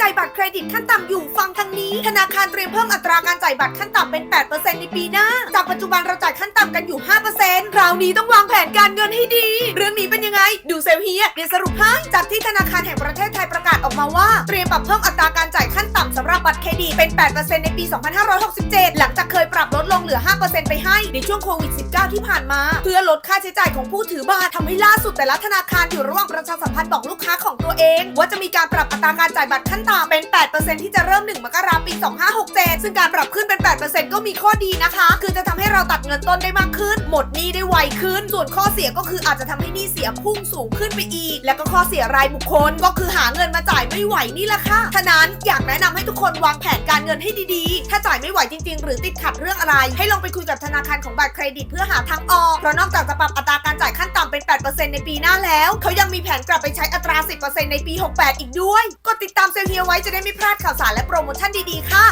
จ่ายบัตรเครดิตขั้นต่ำอยู่ฟังทางนี้ ธนาคารเตรียมเพิ่มอัตราการจ่ายบัตรขั้นต่ำเป็น 8%ในปีหน้า จากปัจจุบันเราจ่ายขั้นต่ำกันอยู่ 5%คราวนี้ต้องวางแผนการเงินให้ดี เรื่องนี้เป็นยังไง ดูเซลเฮียเดี๋ยวสรุปให้จากที่ธนาคารแห่งประเทศไทยประกาศออกมาว่า เตรียมปรับเพิ่มอัตราการจ่ายขั้นต่ำสำหรับบัตรเครดิตเป็น 8%ในปี 2567 หลังจากเคยปรับ เหลือ 5%ไปให้ในช่วงโควิด 19 ที่ผ่านมา เพื่อลดค่าใช้จ่ายของผู้ถือบัตรทำให้ล่าสุดแต่ละธนาคารอยู่ระหว่างประชาสัมพันธ์บอกลูกค้าของตัวเอง ว่าจะมีการปรับอัตราการจ่ายบัตรขั้นต่ำเป็น 8%ที่จะเริ่ม 1 มกราคมปี 2567 ซึ่งการปรับขึ้นเป็น 8%ก็มีข้อดีนะคะ คือจะทำให้เราตัดเงินต้นได้มากขึ้น หมดหนี้ได้ไวขึ้น ส่วนข้อเสียก็คืออาจจะทำให้หนี้เสียพุ่งสูงขึ้นไปอีก และก็ข้อเสียรายบุคคลก็คือหาเงินมาจ่ายไม่ไหวนี่แหละค่ะฉะนั้นอยากแนะนำให้ทุกคนวางแผนการเงินให้ดีๆ ถ้าจ่ายไม่ไหวจริง ๆ หรือติดขัดเรื่องอะไรใให้ลงไปคุยกับธนาคารของบัตรเครดิตเพื่อหาทางออก เพราะนอกจากจะปรับอัตราการจ่ายขั้นต่ำเป็น 8%ในปีหน้าแล้ว เขายังมีแผนกลับไปใช้อัตรา 10%ในปี 68 อีกด้วย กดติดตามเซลเฮียไว้จะได้ไม่พลาดข่าวสารและโปรโมชั่นดีๆ ค่ะ